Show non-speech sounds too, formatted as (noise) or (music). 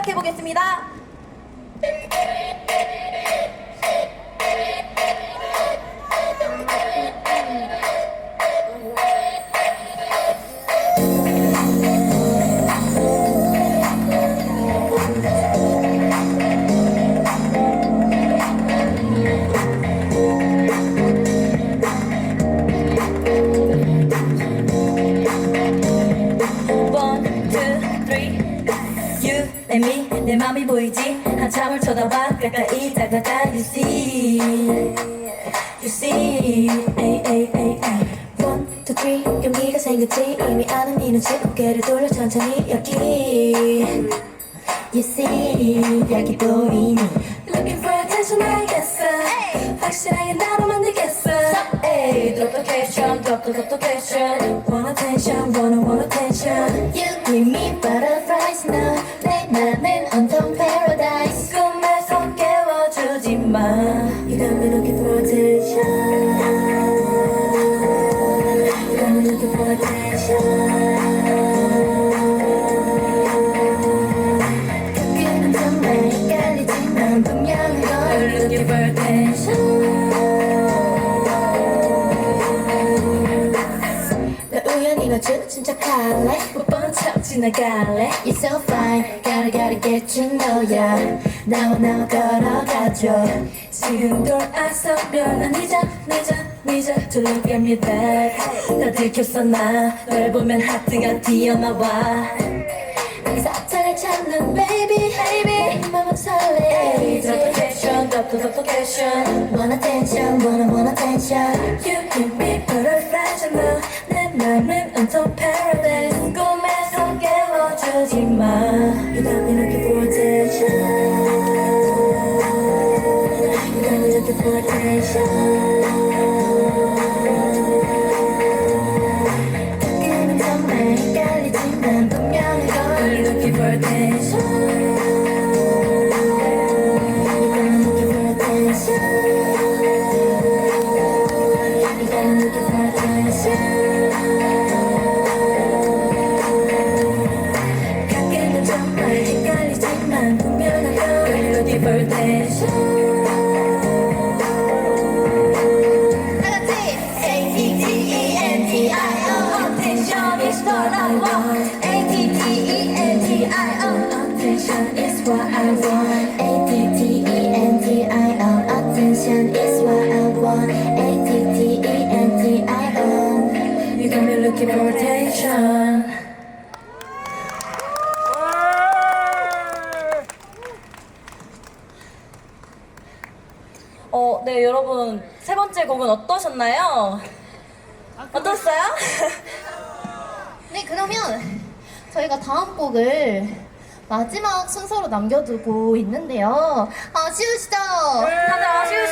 시작해 보겠습니다. Me, 내 맘이 보이지? 한참을 쳐다봐 가까이 다가가 You see, you see. Ay, ay, ay, ay. One, two, three. 용기가 생겼지? 이미 아는 이 눈치 고개를 돌려 천천히 여기. You see, 여기 보이니? Looking for attention, 알겠어. 확실하게 나로 만들겠어. Ay, drop the question, drop the, drop the question. Want attention, 마주친 척할래 못본척 지나갈래 You're so fine Gotta gotta get you know ya 나와 나와 걸어가죠 지금 돌아서면 안 잊어 늦어 늦어 To look at me back 다 들켰어 나널 보면 하트가 튀어나와 사탕을 찾는 baby baby 맘은 설레 the drop the question Want attention wanna want attention You give me butterflies and love 내 맘은 온통 paradise 깨워주지 마 You got me looking for attention You got me looking for attention 가끔은 정말 헷갈리지 헷갈리지만 분명한 걸 Looking for attention A T T E N 어, 네, 여러분. 세 번째 곡은 어떠셨나요? 어떠셨어요? (laughs) 네, 그러면 저희가 다음 곡을 마지막 순서로 남겨두고 있는데요. 아쉬우시죠? 다들 아쉬우시